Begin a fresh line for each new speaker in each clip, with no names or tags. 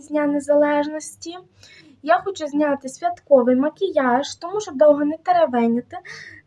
з Дня Незалежності. Я хочу зняти святковий макіяж, тому щоб довго не теревеніти.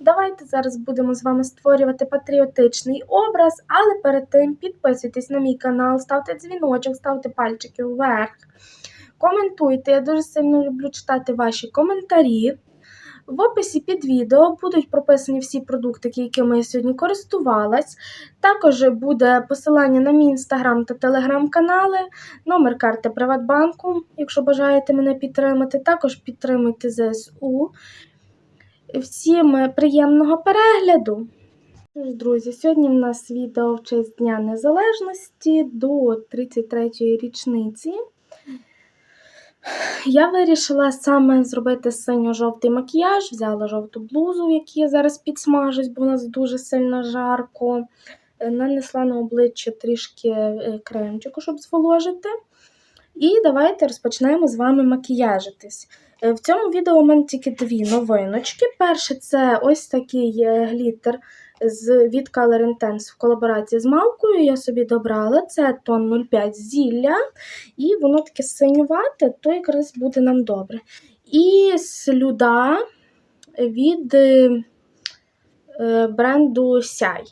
Давайте зараз будемо з вами створювати патріотичний образ, але перед тим підписуйтесь на мій канал, ставте дзвіночок, ставте пальчики вверх. Коментуйте, я дуже сильно люблю читати ваші коментарі. В описі під відео будуть прописані всі продукти, якими я сьогодні користувалась. Також буде посилання на мій інстаграм та телеграм-канали, номер карти Приватбанку, якщо бажаєте мене підтримати. Також підтримуйте ЗСУ. Всім приємного перегляду! Друзі, сьогодні в нас відео в честь Дня Незалежності до 33-ї річниці. Я вирішила саме зробити синьо-жовтий макіяж, взяла жовту блузу, в якій я зараз підсмажусь, бо у нас дуже сильно жарко. Е, Нанесла на обличчя трішки е, кремчику, щоб зволожити. І давайте розпочнемо з вами макіяжитись. Е, В цьому відео у мене тільки дві новиночки. Перше це ось такий глітер з, від Color Intense в колаборації з Малкою. Я собі добрала. Це тон 05 зілля, і воно таке синювате, то якраз буде нам добре. І слюда від е, бренду Сяй.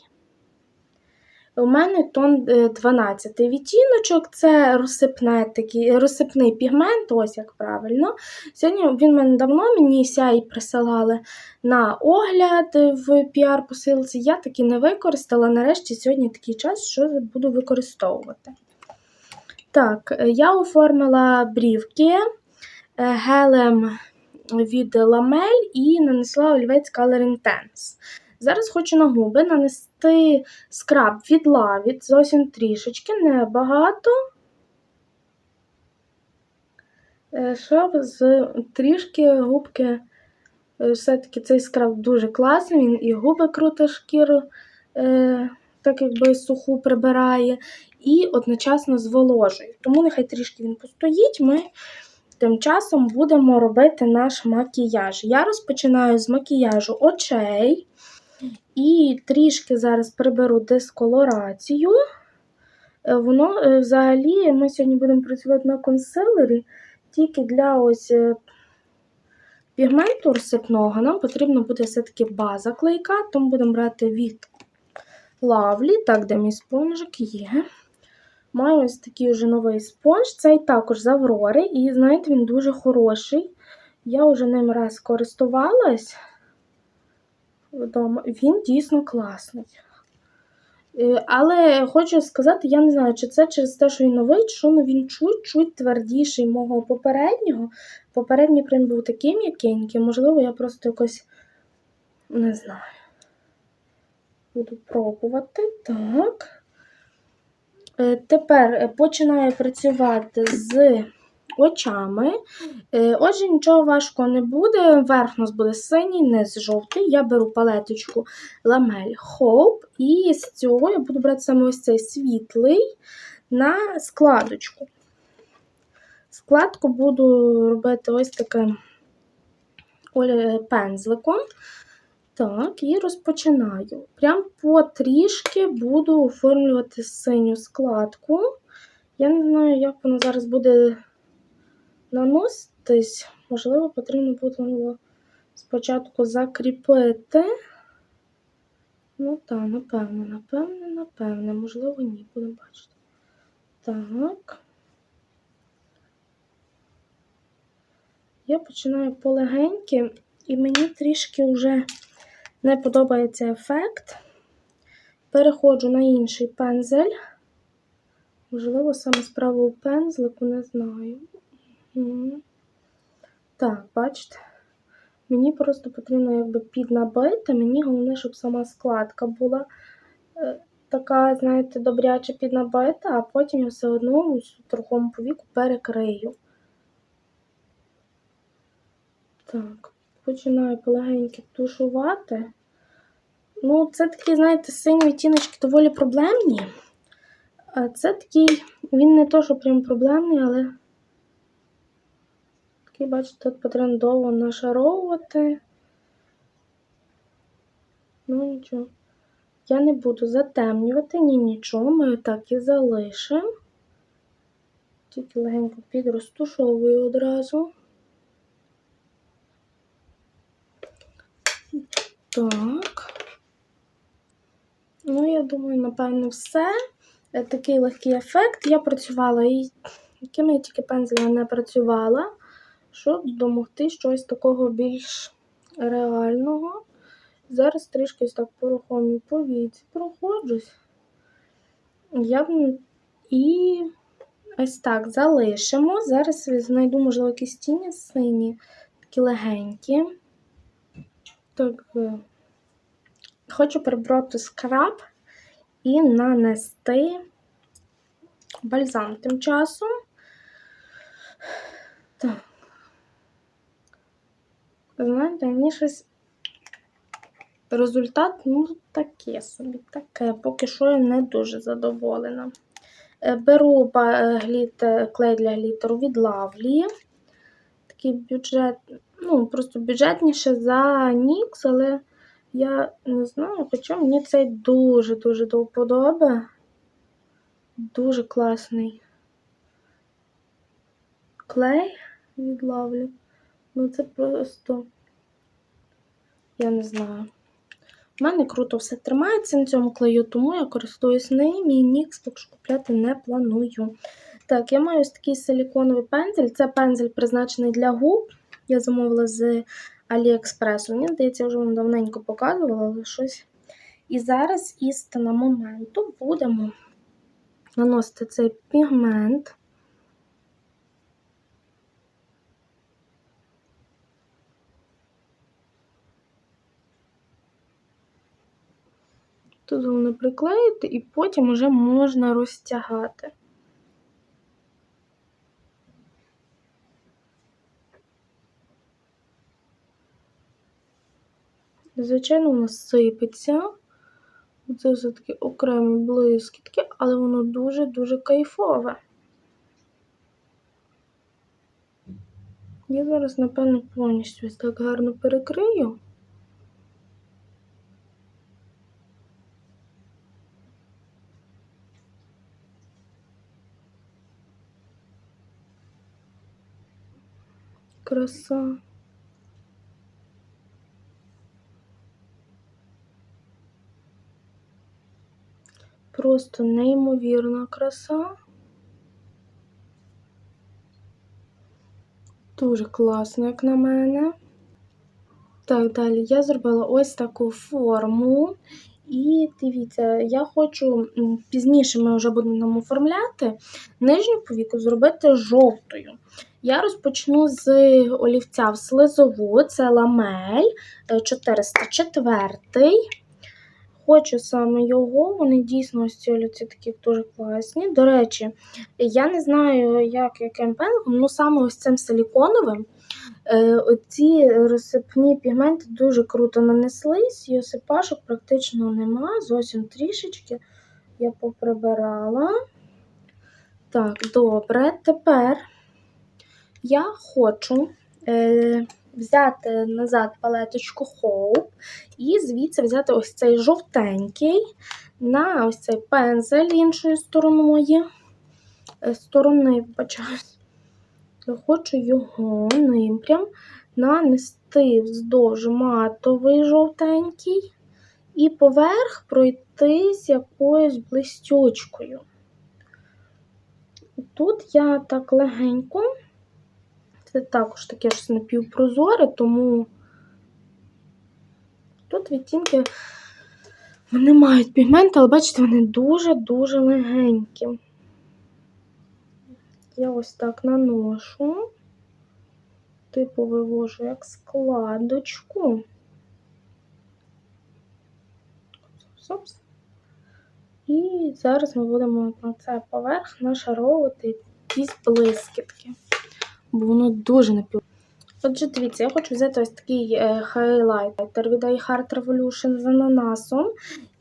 У мене тон е, 12 відтіночок, це розсипне такий, розсипний пігмент, ось як правильно. Сьогодні він мене давно мені сяй присилали на огляд в піар-посилці. Я таки не використала. Нарешті сьогодні такий час, що буду використовувати. Так, е, я оформила брівки е, гелем від ламель і нанесла олівець Color Intense. Зараз хочу на губи нанести скраб від Lavit, зовсім трішечки, небагато. Е, Щоб з трішки губки, е, все-таки цей скраб дуже класний, він і губи круто шкіру, е, так якби суху прибирає, і одночасно зволожує. Тому нехай трішки він постоїть, ми тим часом будемо робити наш макіяж. Я розпочинаю з макіяжу очей. І трішки зараз приберу дисколорацію. Е, Воно е, взагалі ми сьогодні будемо працювати на консилері тільки для ось е, пігменту розсипного нам потрібно буде все-таки база клейка, тому будемо брати від Lovely. Так, де мій спонжик є. Маю ось такий вже новий спонж. Цей також з Аврори, і знаєте, він дуже хороший. Я вже ним раз користувалась вдома. Він дійсно класний. Е, Але хочу сказати, я не знаю, чи це через те, що він новий, чи що, але він чуть-чуть твердіший мого попереднього. Попередній прям був такий м'якенький, можливо, я просто якось не знаю. Буду пробувати. Так. Е, Тепер е, починаю працювати з очами. Е, Отже, нічого важкого не буде. Верх у нас буде синій, низ жовтий. Я беру палеточку Ламель Hope, і з цього я буду брати саме ось цей світлий на складочку. Складку буду робити ось таким пензликом. Так, і розпочинаю. Прям потрішки буду оформлювати синю складку. Я не знаю, як вона зараз буде наноситись. Можливо, потрібно буде спочатку закріпити. Ну так, напевно, напевне, напевне, можливо, ні, будемо бачити. Так. Я починаю полегеньки, і мені трішки вже не подобається ефект. Переходжу на інший пензель. Можливо, саме справа у пензлику, не знаю. Так, бачите? Мені просто потрібно якби піднабити. Мені головне, щоб сама складка була е, така, знаєте, добряче піднабита, а потім я все одно ось у другому повіку перекрию. Так, починаю полегеньки тушувати. Ну, це такі, знаєте, сині відтіночки доволі проблемні. Це такий, він не то, що прям проблемний, але такий, бачите, тут потрібно довго нашаровувати. Ну, нічого. Я не буду затемнювати ні нічого, ми так і залишимо. Тільки легенько підрозтушовую одразу. Так. Ну, я думаю, напевно, все. Е, Такий легкий ефект. Я працювала і якими я тільки пензлями не працювала, щоб домогти щось такого більш реального. Зараз трішки так порухомі повіці проходжусь. Я І ось так залишимо. Зараз знайду, можливо, якісь тіні сині, такі легенькі. Так, е, хочу прибрати скраб і нанести бальзам тим часом. Так. Знаєте, мені щось результат, ну, таке собі, таке. Поки що я не дуже задоволена. Е, Беру е, гліт- клей для глітеру від Lovely. Такий бюджет, ну, просто бюджетніше за Нікс, але я не знаю, хоча мені цей дуже-дуже до вподоби. Дуже класний клей від Lovely. Ну, це просто. Я не знаю. У мене круто все тримається на цьому клею, тому я користуюсь ним і нікс поки що купляти не планую. Так, я маю ось такий силіконовий пензель. Це пензель призначений для губ. Я замовила з Аліекспресу. Мені здається, я вже вам давненько показувала, але щось. І зараз істина моменту будемо наносити цей пігмент. Тут головне приклеїти і потім вже можна розтягати. Звичайно, воно сипеться. Це все таки окремі блискітки, але воно дуже-дуже кайфове. Я зараз, напевно, повністю так гарно перекрию. Краса. Просто неймовірна краса. Дуже класно, як на мене. Так, далі я зробила ось таку форму. І дивіться, я хочу пізніше ми вже будемо оформляти нижню повіку зробити жовтою. Я розпочну з олівця в слизову, це ламель е, 404. Хочу саме його, вони дійсно ось ці олівці такі дуже класні. До речі, я не знаю, як яким пензлем, ну саме ось цим силіконовим. Е, Оці розсипні пігменти дуже круто нанеслись, і осипашок практично нема, зовсім трішечки я поприбирала. Так, добре. Тепер я хочу е, взяти назад палеточку Hope і звідси взяти ось цей жовтенький на ось цей пензель іншої стороною. Е, Сторони, вибачаюсь. Я хочу його ним прям нанести вздовж матовий жовтенький і поверх пройтись якоюсь блистючкою. Тут я так легенько, це також таке ж напівпрозоре, тому тут відтінки вони мають пігмент, але бачите, вони дуже-дуже легенькі. Я ось так наношу, типу вивожу як складочку. І зараз ми будемо на це поверх нашаровувати якісь блискітки, бо воно дуже напів. Отже, дивіться, я хочу взяти ось такий е, хайлайтер від iHeart Revolution з ананасом.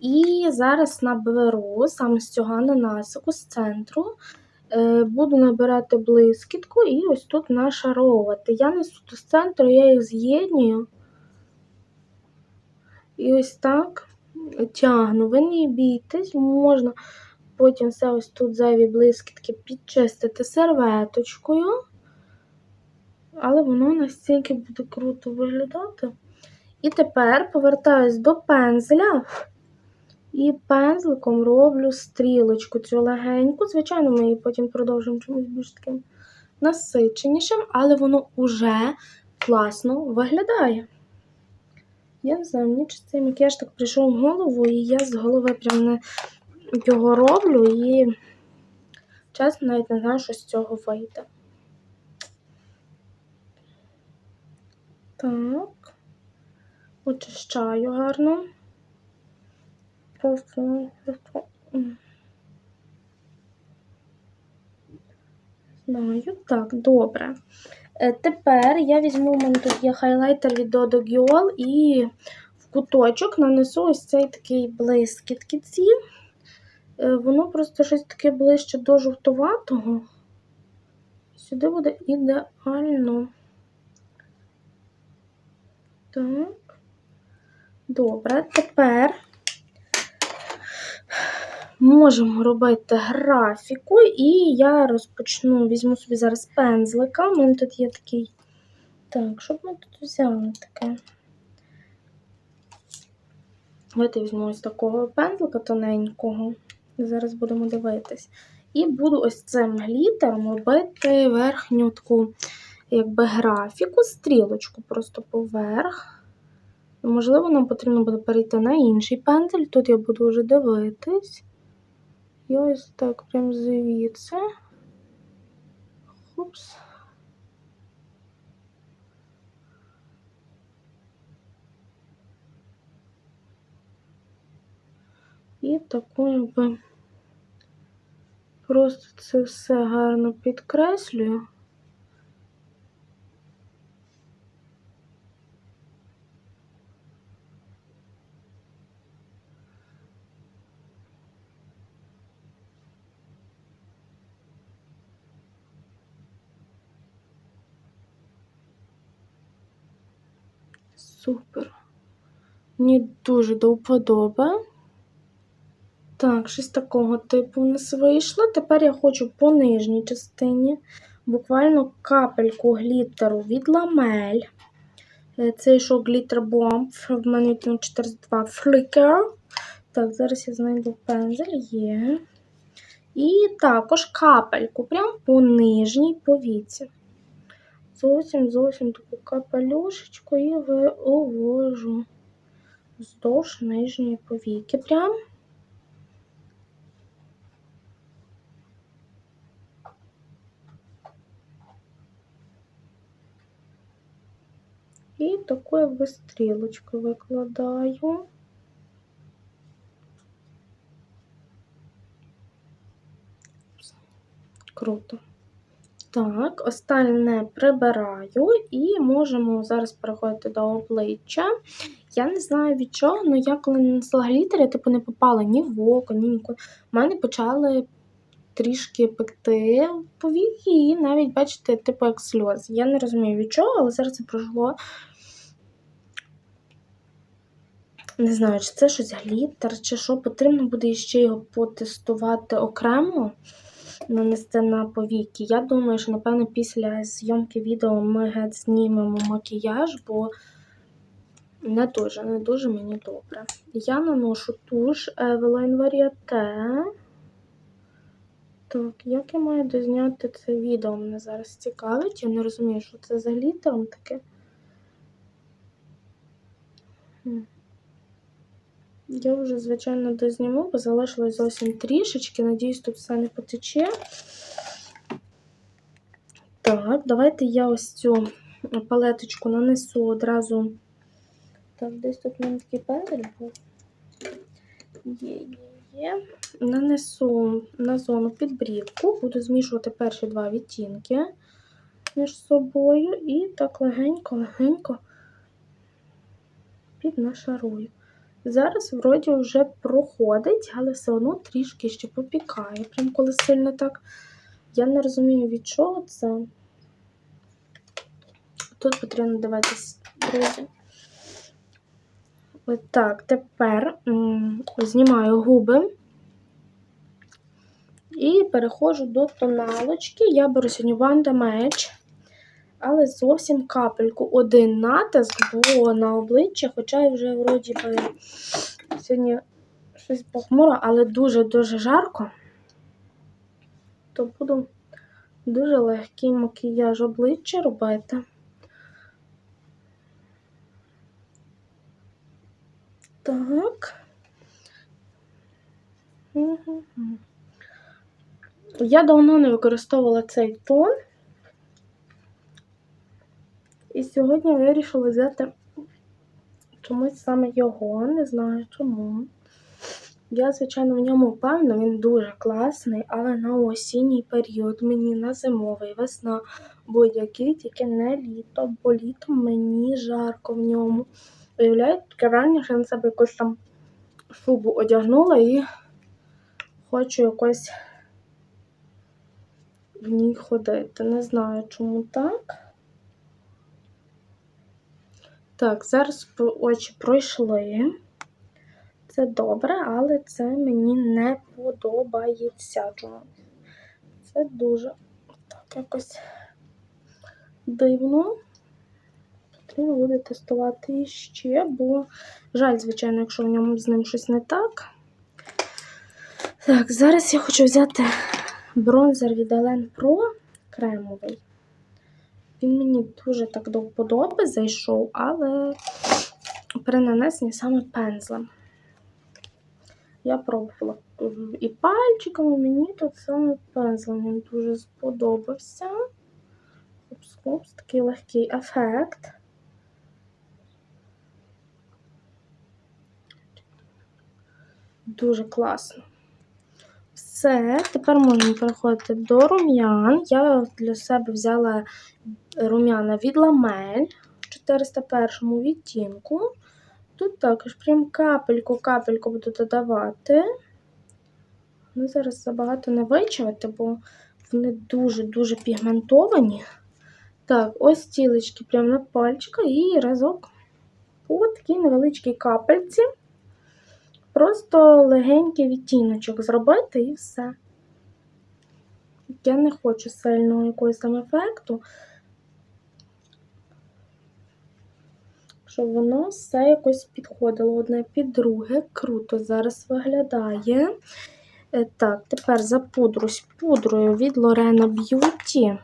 І зараз наберу саме з цього ананасику з центру. Е, буду набирати блискітку і ось тут нашаровувати. Я несу з центру, я їх з'єднюю. І ось так тягну. Ви не бійтесь, можна потім все ось тут зайві блискітки підчистити серветочкою. Але воно настільки буде круто виглядати. І тепер повертаюсь до пензля і пензликом роблю стрілочку цю легеньку. Звичайно, ми її потім продовжимо чимось більш таким насиченішим, але воно вже класно виглядає. Я не знаю, мені чи цей макіяж так прийшов в голову, і я з голови прям не його роблю і, чесно, навіть не знаю, що з цього вийде. Так, очищаю гарно. Знаю. Так, добре. Е, Тепер я візьму, у мене тут є хайлайтер від Dodo Gyol і в куточок нанесу ось цей такий блискітки ці. Е, Воно просто щось таке ближче до жовтуватого. Сюди буде ідеально. Так. Добре, тепер можемо робити графіку, і я розпочну, візьму собі зараз пензлика. У мене тут є такий. Так, що б ми тут взяли таке? Давайте візьму ось такого пензлика тоненького. Зараз будемо дивитись. І буду ось цим глітером робити верхню таку, якби графіку, стрілочку просто поверх. Можливо, нам потрібно буде перейти на інший пензель. Тут я буду вже дивитись. І ось так прям звідси. Хупс. І таку якби просто це все гарно підкреслюю. Супер. Мені дуже до вподоби. Так, щось такого типу у нас вийшло. Тепер я хочу по нижній частині буквально капельку гліттеру від ламель. Е, Це йшов гліттер бомб. В мене він 402 Flicker. Так, зараз я знайду пензель є. І також капельку, прямо по нижній повіці. Зовсім зовсім таку капелюшечку і вивожу вздовж нижньої повіки. Прям. І таку якби стрілочку викладаю. Круто. Так, остальне прибираю і можемо зараз переходити до обличчя. Я не знаю від чого, але я коли нанесла глітер, я типу не попала ні в око, ні нікуди. У мене почали трішки пекти повіки, і навіть, бачите, типу як сльози. Я не розумію від чого, але зараз це пройшло. Не знаю, чи це щось глітер, чи що. Потрібно буде ще його потестувати окремо, нанести на повіки. Я думаю, що, напевно, після зйомки відео ми геть знімемо макіяж, бо не дуже, не дуже мені добре. Я наношу туш Eveline Varieté. Так, як я маю дозняти це відео? Мене зараз цікавить. Я не розумію, що це за глітером таке. Я вже, звичайно, дозніму, бо залишилось зовсім трішечки. Надіюсь, тут все не потече. Так, давайте я ось цю палеточку нанесу одразу. Так, десь тут в такий пензель був. Є, є, є. Нанесу на зону підбрівку, буду змішувати перші два відтінки між собою і так легенько-легенько піднашарую. Зараз, вроді, вже проходить, але все одно трішки ще попікає. Прям коли сильно так. Я не розумію, від чого це. Тут потрібно дивитись, друзі. Так, тепер знімаю губи. І переходжу до тоналочки. Я беру сьогодні Ванда Меч, але зовсім капельку. Один натиск, бо на обличчя, хоча я вже вроді би сьогодні щось похмуро, але дуже-дуже жарко. То буду дуже легкий макіяж обличчя робити. Так. Я давно не використовувала цей тон. І сьогодні вирішила взяти чомусь саме його, не знаю чому. Я, звичайно, в ньому впевнена, він дуже класний, але на осінній період мені на зимовий, весна, будь-який, тільки не літо, бо літом мені жарко в ньому. Уявляєте, таке враження, що я на себе якусь там шубу одягнула і хочу якось в ній ходити. Не знаю, чому так. Так, зараз очі пройшли. Це добре, але це мені не подобається. Це дуже так якось дивно. Потрібно буде тестувати ще, бо жаль, звичайно, якщо в ньому з ним щось не так. Так, зараз я хочу взяти бронзер від Elen Pro кремовий. Він мені дуже так до вподоби зайшов, але при нанесенні саме пензлем. Я пробувала і пальчиками, мені тут саме пензлем він дуже сподобався. Хопс-хопс, такий легкий ефект. Дуже класно. Все, тепер можемо переходити до рум'ян. Я для себе взяла рум'яна від ламель в 401 відтінку. Тут також прям капельку-капельку буду додавати. Ну, зараз забагато не вичавити, бо вони дуже-дуже пігментовані. Так, ось стілечки прямо на пальчика і разок по такій невеличкій капельці. Просто легенький відтіночок зробити і все. Я не хочу сильного якогось там ефекту. Щоб воно все якось підходило одне під друге. Круто зараз виглядає. Е, Так, тепер запудрусь пудрою від Lorena Beauty.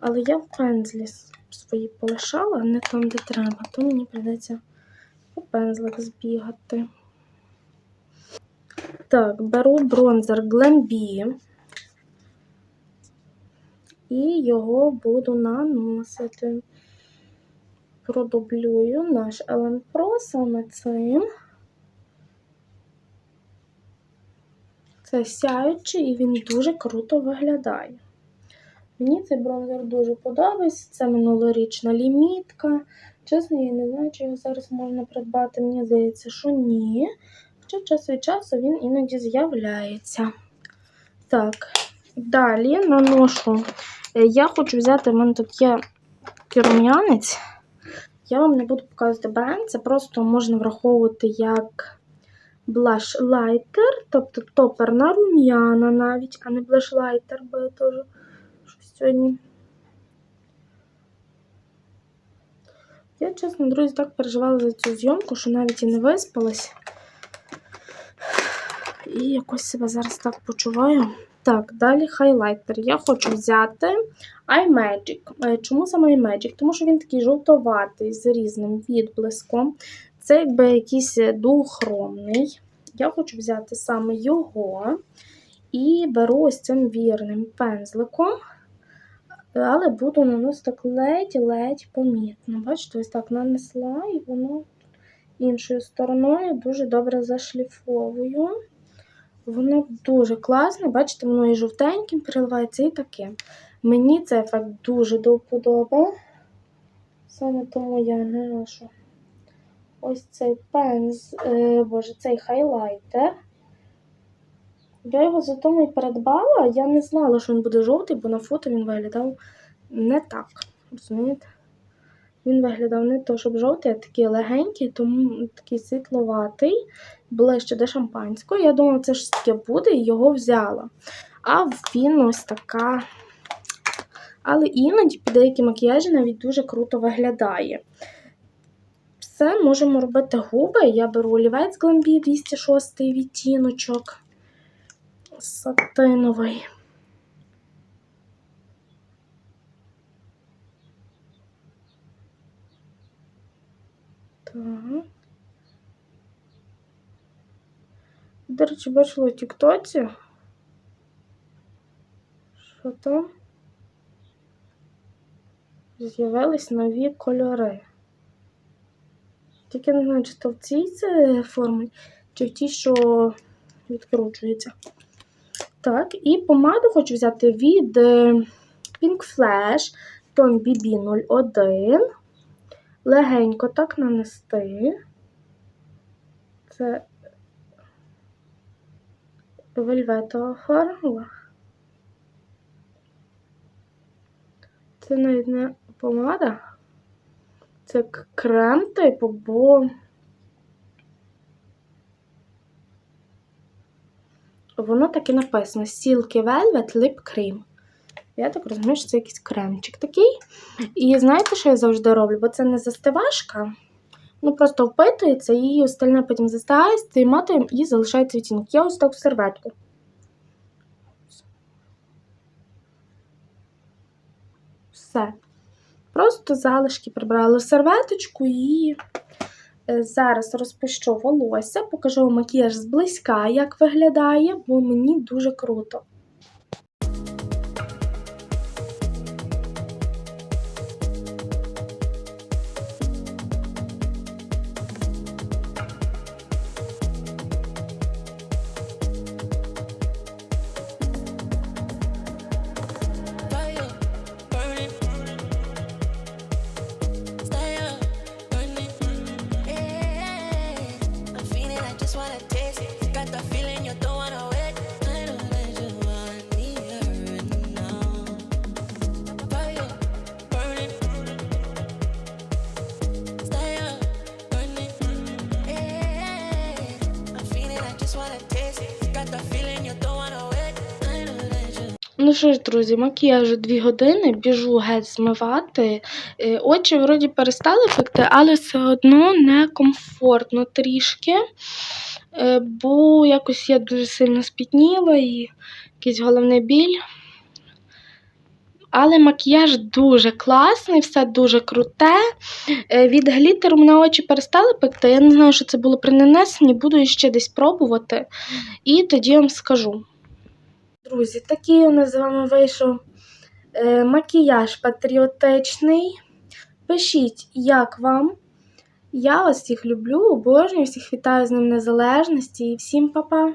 Але я в пензлі свої полишала, не там, де треба, то мені прийдеться по пензлик збігати. Так, беру бронзер Glambi і його буду наносити. Продублюю наш Ellen Pro саме цим. Це сяючий і він дуже круто виглядає. Мені цей бронзер дуже подобається. Це минулорічна лімітка. Чесно, я не знаю, чи його зараз можна придбати. Мені здається, що ні. Хоча час від часу він іноді з'являється. Так, далі наношу. Е, Я хочу взяти, в мене тут є керм'янець. Я вам не буду показувати бренд, це просто можна враховувати як blush лайтер, тобто топер на рум'яна навіть, а не blush лайтер, бо я теж щось сьогодні. Я, чесно, друзі, так переживала за цю зйомку, що навіть і не виспалась. І якось себе зараз так почуваю. Так, далі хайлайтер. Я хочу взяти iMagic. Е, Чому саме iMagic? Тому що він такий жовтоватий з різним відблиском. Це якби якийсь дуохромний. Я хочу взяти саме його і беру ось цим вірним пензликом, але буду наносити так ледь-ледь помітно. Бачите, ось так нанесла і воно іншою стороною дуже добре зашліфовую. Воно дуже класне, бачите, воно і жовтеньким переливається, і таким. Мені цей ефект дуже до вподоби. Саме тому я наношу ось цей пенз, е, боже, цей хайлайтер. Я його за тому і передбала. Я не знала, що він буде жовтий, бо на фото він виглядав не так. Розумієте? Він виглядав не то, щоб жовтий, а такий легенький, тому такий світловатий, ближче до шампанського. Я думала, це ж таке буде, і його взяла. А він ось така. Але іноді під деякі макіяжі навіть дуже круто виглядає. Все, можемо робити губи. Я беру олівець Glambi 206 відтіночок. Сатиновий. Так. До речі, бачила у Тіктоці. Що там? З'явились нові кольори. Тільки не знаю, чи то в цій формі, чи в тій, що відкручується. Так, і помаду хочу взяти від е, Pink Flash тон BB01. Легенько так нанести. Це вельветова формула. Це навіть не помада. Це крем типу, бо воно так написано Silky Velvet Lip Cream. Я так розумію, що це якийсь кремчик такий. І знаєте, що я завжди роблю? Бо це не застивашка. Ну, просто впитується і остальне потім застигає, стримати і залишається відтінок. Я ось так в серветку. Все. Просто залишки прибрала в серветочку і е, зараз розпущу волосся, покажу вам макіяж зблизька, як виглядає, бо мені дуже круто. Ну що ж, друзі, макіяж 2 години, біжу геть змивати. Е, Очі вроді перестали пекти, але все одно некомфортно трішки, е, бо якось я дуже сильно спітніла і якийсь головний біль. Але макіяж дуже класний, все дуже круте. Е, Від глітеру мене очі перестали пекти. Я не знаю, що це було при нанесенні, буду ще десь пробувати. І тоді вам скажу. Друзі, такий у нас з вами вийшов е, макіяж патріотичний. Пишіть, як вам. Я вас всіх люблю, обожнюю, всіх вітаю з Ним Незалежності і всім па-па!